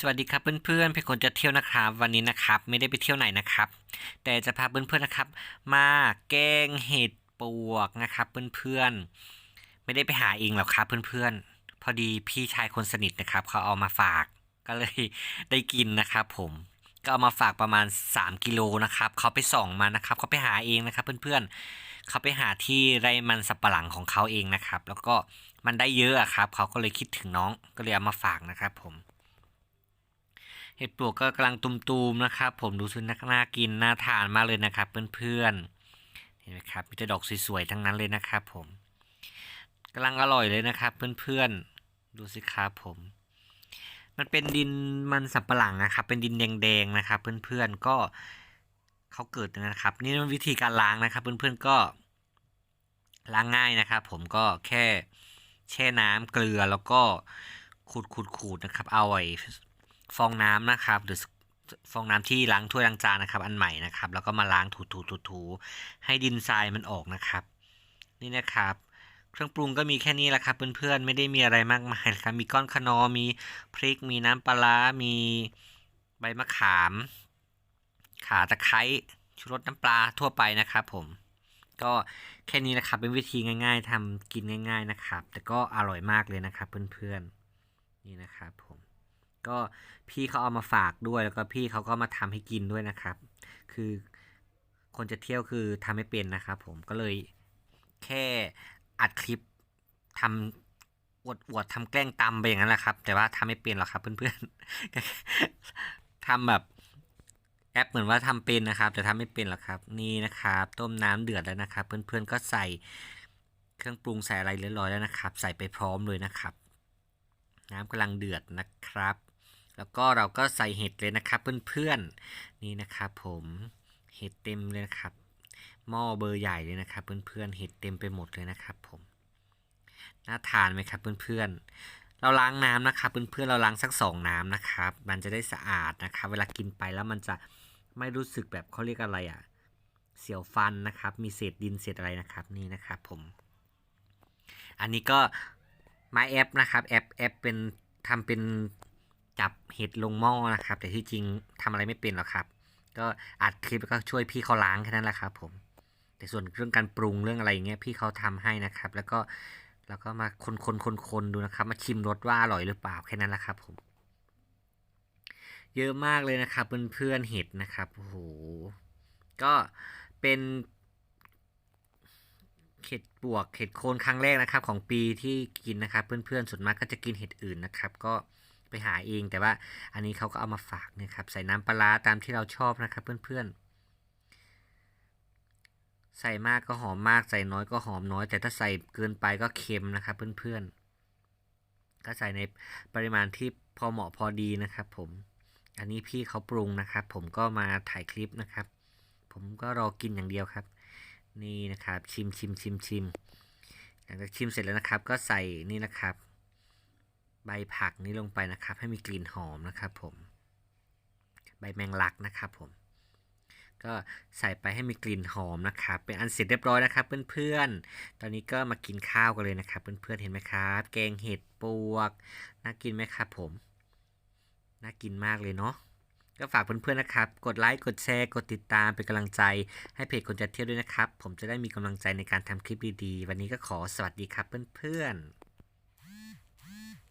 สวัสดีครับเพื่อนๆเป็นคนจะเที่ยวนะครับ วันนี้นะครับไม่ได้ไปเที่ยวไหนนะครับ แต่จะพาเพื่อนๆนะครับ มาแกงเห็ดปวกนะครับเพื่อนๆไม่ได้ไปหาเองหรอกครับเพื่อนๆ พอดีพี่ชายคนสนิทนะครับ เขาเอามาฝากก็เลยได้กินนะครับผมก็เอามาฝากประมาณ 3กิโลนะครับเขาไปส่องมานะครับเขาไปหาเองนะครับเพื่อนๆเขาไปหาที่ไรมันสับปะหลังของเขาเองนะครับ แล้วก็มันได้เยอะครับเขาก็เลยคิดถึงน้องก็เลยเอามาฝากนะครับผม เห็ดปลวกก็กำลังตุมๆนะครับ ผมดูสิน่ากินน่าทานมากเลยนะครับเพื่อนๆเห็นไหมครับมีแต่ดอกสวยๆทั้งนั้นเลยนะครับ ผมกำลังอร่อยเลยนะครับ เพื่อนๆดูสิครับผม มันเป็นดินมันสับปะหลังนะครับ เป็นดินแดงๆนะครับ เพื่อนๆก็เขาเกิดนะครับ นี่เป็นวิธีการล้างนะครับ เพื่อนๆก็ล้างง่ายนะครับ ผมก็แค่แช่น้ำเกลือแล้วก็ขูดๆๆนะครับ เอาไว้ ฟองน้ำนะครับ หรือฟองน้ำที่ล้างถ้วยล้างจานนะครับ อันใหม่นะครับ แล้วก็มาล้างถูๆๆๆให้ดินทรายมันออกนะครับ นี่นะครับ เครื่องปรุงก็มีแค่นี้แหละครับ เพื่อนๆไม่ได้มีอะไรมากมายครับมีก้อนขนอมีพริก มีน้ำปลาร้ามีใบมะขาม ขาตะไคร้ชูรสน้ำปลาทั่วไปนะครับ ผมก็แค่นี้นะครับเป็นวิธีง่าย ๆทำกินง่าย ๆนะครับ แต่ก็อร่อยมากเลยนะครับ เพื่อนๆนี่นะครับผม ก็พี่เขาเอามาฝากด้วยแล้วก็พี่เขาก็มาทำให้กินด้วยนะครับ คือคนจะเที่ยวคือทำไม่เป็นนะครับผมก็เลยแค่อัดคลิปทำอวดอวดทำแกล้งตำไปอย่างนั้นแหละครับ แต่ว่าทำไม่เป็นหรอกครับ เพื่อนๆทำแบบแอปเหมือนว่าทำเป็นนะครับ แต่ทำไม่เป็นหรอกครับ นี่นะครับ ต้มน้ำเดือดแล้วนะครับ เพื่อนๆก็ใส่เครื่องปรุงใส่อะไรเรียบร้อยแล้วนะครับ ใส่ไปพร้อมเลยนะครับ น้ำกำลังเดือดนะครับ แล้วก็เราก็ใส่เห็ดเลยนะครับเพื่อนๆนี่นะครับผมเห็ดเต็มเลยนะครับหม้อเบอร์ใหญ่เลยนะครับ เพื่อนๆเห็ดเต็มไปหมดเลยนะครับผมน่าทานไหมครับเพื่อนๆ เราล้างน้ำนะครับเพื่อนๆเราล้างสักสองน้ำนะครับ มันจะได้สะอาดนะครับ เวลากินไปแล้วมันจะไม่รู้สึกแบบเขาเรียกอะไรอะเสียวฟันนะครับ มีเศษดินเศษอะไรนะครับนี่นะครับผม อันนี้ก็ไม้แอปนะครับแอปแอปเป็นทำเป็น จับเห็ดลงหม้อนะครับ แต่ที่จริงทำอะไรไม่เป็นหรอกครับ ก็อัดคลิปแล้วก็ช่วยพี่เขาล้างแค่นั้นแหละครับ ผม แต่ส่วนเรื่องการปรุงเรื่องอะไรอย่างเงี้ยพี่เขาทำให้นะครับ แล้วก็แล้วก็มาคนคนคนคนดูนะครับ มาชิมรสว่าอร่อยหรือเปล่าแค่นั้นแหละครับ ผม เยอะมากเลยนะครับเพื่อนๆเห็ดนะครับโอ้โหก็เป็นเห็ดปวกเห็ดโคนครั้งแรกนะครับ ของปีที่กินนะครับ เพื่อนๆส่วนมากก็จะกินเห็ดอื่นนะครับ ก็ ไปหาเอง แต่ว่าอันนี้เขาก็เอามาฝากเนี่ยครับใส่น้ำปลาร้าตามที่เราชอบนะครับเพื่อนๆ ใส่มากก็หอมมากใส่น้อยก็หอมน้อย แต่ถ้าใส่เกินไปก็เค็มนะครับเพื่อนๆ ก็ใส่ในปริมาณที่พอเหมาะพอดีนะครับผมอันนี้พี่เขาปรุงนะครับ ผมก็มาถ่ายคลิปนะครับ ผมก็รอกินอย่างเดียวครับ นี่นะครับชิมชิมชิมชิมหลังจากชิมเสร็จแล้วนะครับ ก็ใส่นี่นะครับ ใบผักนี้ลงไปนะครับ ให้มีกลิ่นหอมนะครับผม ใบแมงลักนะครับผม ก็ใส่ไปให้มีกลิ่นหอมนะครับ เป็นอันเสร็จเรียบร้อยนะครับ เพื่อนๆ ตอนนี้ก็มากินข้าวกันเลยนะครับ เพื่อนๆ เห็นไหมครับ แกงเห็ดปวก น่ากินไหมครับผม น่ากินมากเลยเนาะ ก็ฝากเพื่อนๆ นะครับ กดไลค์ กดแชร์ กดติดตาม เป็นกำลังใจ ให้เพจคนจะเที่ยวด้วยนะครับ ผมจะได้มีกำลังใจในการทำคลิปดีๆ วันนี้ก็ขอสวัสดีครับเพื่อนๆ